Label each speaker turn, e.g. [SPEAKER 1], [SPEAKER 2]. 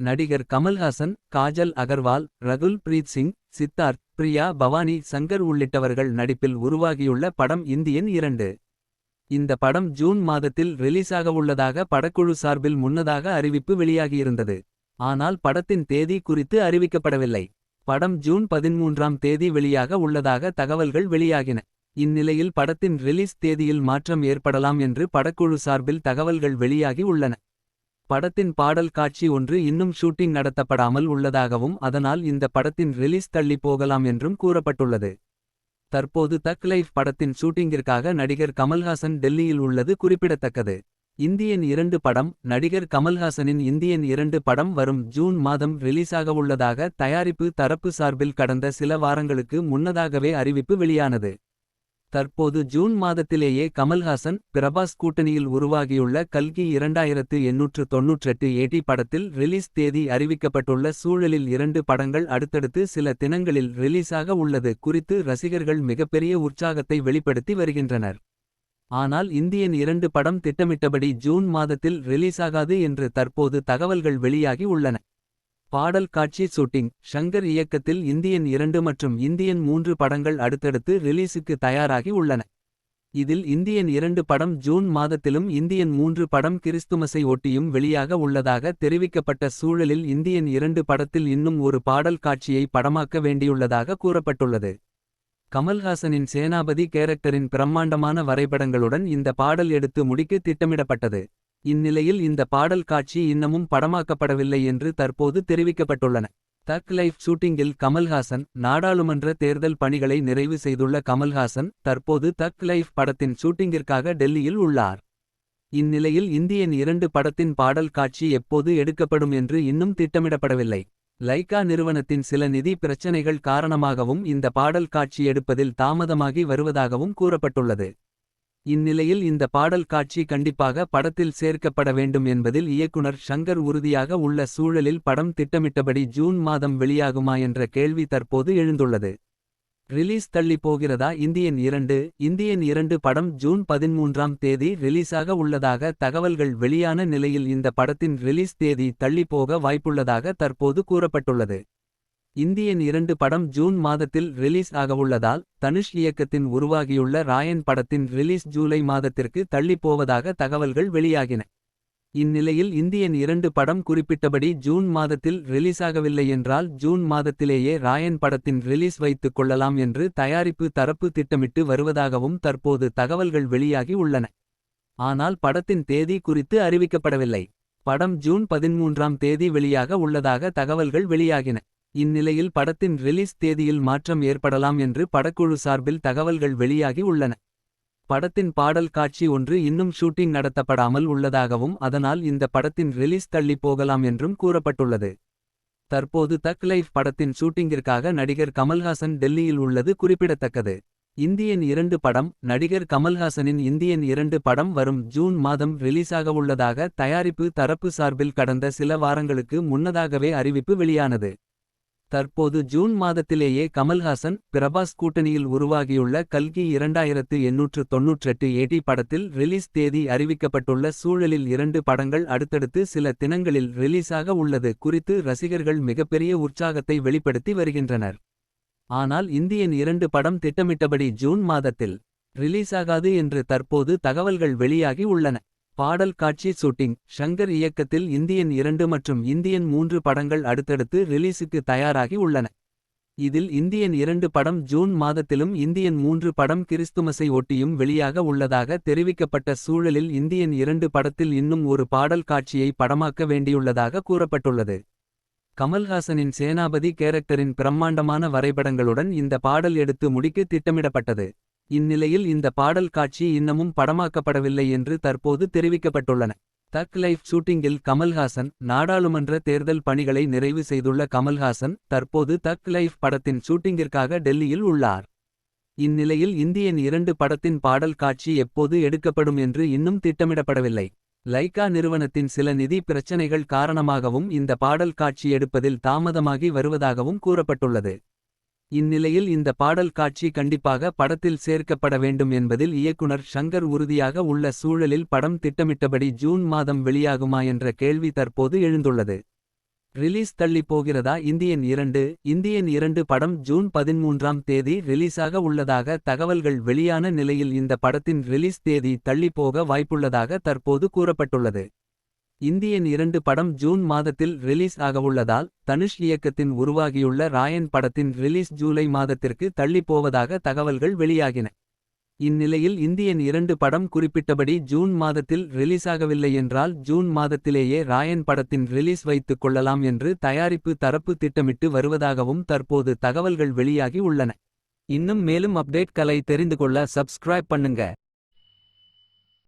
[SPEAKER 1] நடிகர் கமல்ஹாசன் காஜல் அகர்வால் ரகுல் பிரீத் சிங் சித்தார்த் பிரியா பவானி சங்கர் உள்ளிட்டவர்கள் நடிப்பில் உருவாகியுள்ள படம் இந்தியன் இரண்டு. இந்த படம் ஜூன் மாதத்தில் ரிலீஸாகவுள்ளதாக படக்குழு சார்பில் முன்னதாக அறிவிப்பு வெளியாகியிருந்தது. ஆனால் படத்தின் தேதி குறித்து அறிவிக்கப்படவில்லை. படம் ஜூன் பதிமூன்றாம் தேதி வெளியாக உள்ளதாக தகவல்கள் வெளியாகின. இந்நிலையில் படத்தின் ரிலீஸ் தேதியில் மாற்றம் ஏற்படலாம் என்று படக்குழு சார்பில் தகவல்கள் வெளியாகி உள்ளன. படத்தின் பாடல் காட்சி ஒன்று இன்னும் ஷூட்டிங் நடத்தப்படாமல் உள்ளதாகவும் அதனால் இந்த படத்தின் ரிலீஸ் தள்ளி போகலாம் என்றும் கூறப்பட்டுள்ளது. தற்போது தக் லைஃப் படத்தின் ஷூட்டிங்கிற்காக நடிகர் கமல்ஹாசன் டெல்லியில் உள்ளது குறிப்பிடத்தக்கது. இந்தியன் இரண்டு படம் நடிகர் கமல்ஹாசனின் இந்தியன் இரண்டு படம் வரும் ஜூன் மாதம் ரிலீஸாகவுள்ளதாக தயாரிப்பு தரப்பு சார்பில் கடந்த சில வாரங்களுக்கு முன்னதாகவே அறிவிப்பு வெளியானது. தற்போது ஜூன் மாதத்திலேயே கமல்ஹாசன் பிரபாஸ் கூட்டணியில் உருவாகியுள்ள கல்கி இரண்டாயிரத்து எண்ணூற்று தொன்னூற்றெட்டு ஏடி படத்தில் ரிலீஸ் தேதி அறிவிக்கப்பட்டுள்ள சூழலில் இரண்டு படங்கள் அடுத்தடுத்து சில தினங்களில் ரிலீஸாக உள்ளது குறித்து ரசிகர்கள் மிகப்பெரிய உற்சாகத்தை வெளிப்படுத்தி வருகின்றனர். ஆனால் இந்தியன் இரண்டு படம் திட்டமிட்டபடி ஜூன் மாதத்தில் ரிலீஸாகாது என்று தற்போது தகவல்கள் வெளியாகி உள்ளன. பாடல் காட்சி ஷூட்டிங். ஷங்கர் இயக்கத்தில் இந்தியன் இரண்டு மற்றும் இந்தியன் மூன்று படங்கள் அடுத்தடுத்து ரிலீஸுக்கு தயாராகி உள்ளன. இதில் இந்தியன் இரண்டு படம் ஜூன் மாதத்திலும் இந்தியன் மூன்று படம் கிறிஸ்துமஸை ஒட்டியும் வெளியாக உள்ளதாக தெரிவிக்கப்பட்ட சூழலில் இந்தியன் இரண்டு படத்தில் இன்னும் ஒரு பாடல் காட்சியை படமாக்க வேண்டியுள்ளதாக கூறப்பட்டுள்ளது. கமல்ஹாசனின் சேனாபதி கேரக்டரின் பிரம்மாண்டமான வரைபடங்களுடன் இந்த பாடல் எடுத்து முடிக்க திட்டமிடப்பட்டது. இந்நிலையில் இந்த பாடல் காட்சி இன்னமும் படமாக்கப்படவில்லை என்று தற்போது தெரிவிக்கப்பட்டுள்ளன. தக் லைஃப் ஷூட்டிங்கில் கமல்ஹாசன் நாடாளுமன்ற தேர்தல் பணிகளை நிறைவு செய்துள்ள கமல்ஹாசன் தற்போது தக் லைஃப் படத்தின் ஷூட்டிங்கிற்காக டெல்லியில் உள்ளார். இந்நிலையில் இந்தியன் இரண்டு படத்தின் பாடல் காட்சி எப்போது எடுக்கப்படும் என்று இன்னும் திட்டமிடப்படவில்லை. லைகா நிறுவனத்தின் சில நிதி பிரச்சனைகள் காரணமாகவும் இந்த பாடல் காட்சி எடுப்பதில் தாமதமாகி வருவதாகவும் கூறப்பட்டுள்ளது. இந்நிலையில் இந்த பாடல் காட்சி கண்டிப்பாக படத்தில் சேர்க்கப்பட வேண்டும் என்பதில் இயக்குனர் ஷங்கர் உறுதியாக உள்ள சூழலில் படம் திட்டமிட்டபடி ஜூன் மாதம் வெளியாகுமா என்ற கேள்வி தற்போது எழுந்துள்ளது. ரிலீஸ் தள்ளி போகிறதா? இந்தியன் இரண்டு இந்தியன் இரண்டு படம் ஜூன் பதிமூன்றாம் தேதி ரிலீஸாக உள்ளதாக தகவல்கள் வெளியான நிலையில் இந்த படத்தின் ரிலீஸ் தேதி தள்ளிப்போக போக வாய்ப்புள்ளதாக தற்போது கூறப்பட்டுள்ளது. இந்தியன் இரண்டு படம் ஜூன் மாதத்தில் ரிலீஸ் ஆகவுள்ளதால் தனுஷ் இயக்கத்தின் உருவாகியுள்ள ராயன் படத்தின் ரிலீஸ் ஜூலை மாதத்திற்கு தள்ளிப் போவதாக தகவல்கள் வெளியாகின. இந்நிலையில் இந்தியன் இரண்டு படம் குறிப்பிட்டபடி ஜூன் மாதத்தில் ரிலீஸாகவில்லை என்றால் ஜூன் மாதத்திலேயே ராயன் படத்தின் ரிலீஸ் வைத்துக் கொள்ளலாம் என்று தயாரிப்பு தரப்பு திட்டமிட்டு வருவதாகவும் தற்போது தகவல்கள் வெளியாகி உள்ளன. ஆனால் படத்தின் தேதி குறித்து அறிவிக்கப்படவில்லை. படம் ஜூன் பதிமூன்றாம் தேதி வெளியாக உள்ளதாக தகவல்கள் வெளியாகின. இந்நிலையில் படத்தின் ரிலீஸ் தேதியில் மாற்றம் ஏற்படலாம் என்று படக்குழு சார்பில் தகவல்கள் வெளியாகி உள்ளன. படத்தின் பாடல் காட்சி ஒன்று இன்னும் ஷூட்டிங் நடத்தப்படாமல் உள்ளதாகவும் அதனால் இந்த படத்தின் ரிலீஸ் தள்ளி போகலாம் என்றும் கூறப்பட்டுள்ளது. தற்போது தக் லைஃப் படத்தின் ஷூட்டிங்கிற்காக நடிகர் கமல்ஹாசன் டெல்லியில் உள்ளது குறிப்பிடத்தக்கது. இந்தியன் இரண்டு படம் நடிகர் கமல்ஹாசனின் இந்தியன் இரண்டு படம் வரும் ஜூன் மாதம் ரிலீஸாகவுள்ளதாக தயாரிப்பு தரப்பு சார்பில் கடந்த சில வாரங்களுக்கு முன்னதாகவே அறிவிப்பு வெளியானது. தற்போது ஜூன் மாதத்திலேயே கமல்ஹாசன் பிரபாஸ் கூட்டணியில் உருவாகியுள்ள கல்கி இரண்டாயிரத்து எண்ணூற்று தொன்னூற்றெட்டு ஏடி படத்தில் ரிலீஸ் தேதி அறிவிக்கப்பட்டுள்ள சூழலில் இரண்டு படங்கள் அடுத்தடுத்து சில தினங்களில் ரிலீஸாக உள்ளது குறித்து ரசிகர்கள் மிகப்பெரிய உற்சாகத்தை வெளிப்படுத்தி வருகின்றனர். ஆனால் இந்தியன் இரண்டு படம் திட்டமிட்டபடி ஜூன் மாதத்தில் ரிலீஸாகாது என்று தற்போது தகவல்கள் வெளியாகி உள்ளன. பாடல் காட்சி ஷூட்டிங். ஷங்கர் இயக்கத்தில் இந்தியன் இரண்டு மற்றும் இந்தியன் மூன்று படங்கள் அடுத்தடுத்து ரிலீஸுக்கு தயாராகி உள்ளன. இதில் இந்தியன் இரண்டு படம் ஜூன் மாதத்திலும் இந்தியன் மூன்று படம் கிறிஸ்துமஸை ஒட்டியும் வெளியாக உள்ளதாக தெரிவிக்கப்பட்ட சூழலில் இந்தியன் இரண்டு படத்தில் இன்னும் ஒரு பாடல் காட்சியை படமாக்க வேண்டியுள்ளதாக கூறப்பட்டுள்ளது. கமல்ஹாசனின் சேனாபதி கேரக்டரின் பிரம்மாண்டமான வரைபடங்களுடன் இந்த பாடல் எடுத்து முடிக்க திட்டமிடப்பட்டது. இந்நிலையில் இந்த பாடல் காட்சி இன்னமும் படமாக்கப்படவில்லை என்று தற்போது தெரிவிக்கப்பட்டுள்ளன. தக் லைஃப் ஷூட்டிங்கில் கமல்ஹாசன் நாடாளுமன்ற தேர்தல் பணிகளை நிறைவு செய்துள்ள கமல்ஹாசன் தற்போது தக் லைஃப் படத்தின் ஷூட்டிங்கிற்காக டெல்லியில் உள்ளார். இந்நிலையில் இந்தியன் இரண்டு படத்தின் பாடல் காட்சி எப்போது எடுக்கப்படும் என்று இன்னும் திட்டமிடப்படவில்லை. லைகா நிறுவனத்தின் சில நிதி பிரச்சனைகள் காரணமாகவும் இந்த பாடல் காட்சி எடுப்பதில் தாமதமாகி வருவதாகவும் கூறப்பட்டுள்ளது. இந்நிலையில் இந்த பாடல் காட்சி கண்டிப்பாக படத்தில் சேர்க்கப்பட வேண்டும் என்பதில் இயக்குனர் ஷங்கர் உறுதியாக உள்ள சூழலில் படம் திட்டமிட்டபடி ஜூன் மாதம் வெளியாகுமா என்ற கேள்வி தற்போது எழுந்துள்ளது ரிலீஸ் தள்ளி போகிறதா இந்தியன் இரண்டு இந்தியன் இரண்டு படம் ஜூன் பதிமூன்றாம் தேதி ரிலீஸாக உள்ளதாக தகவல்கள் வெளியான நிலையில் இந்த படத்தின் ரிலீஸ் தேதி தள்ளிப்போக போக வாய்ப்புள்ளதாக தற்போது கூறப்பட்டுள்ளது. இந்தியன் இரண்டு படம் ஜூன் மாதத்தில் ரிலீஸ் ஆகவுள்ளதால் தனுஷ் இயக்கத்தின் உருவாகியுள்ள ராயன் படத்தின் ரிலீஸ் ஜூலை மாதத்திற்கு தள்ளிப்போவதாக தகவல்கள் வெளியாகின. இந்நிலையில் இந்தியன் இரண்டு படம் குறிப்பிட்டபடி ஜூன் மாதத்தில் ரிலீஸாகவில்லை என்றால் ஜூன் மாதத்திலேயே ராயன் படத்தின் ரிலீஸ் வைத்துக் கொள்ளலாம் என்று தயாரிப்பு தரப்பு திட்டமிட்டு வருவதாகவும் தற்போது தகவல்கள் வெளியாகி உள்ளன. இன்னும் மேலும் அப்டேட் கலை தெரிந்து கொள்ள சப்ஸ்கிரைப் பண்ணுங்க.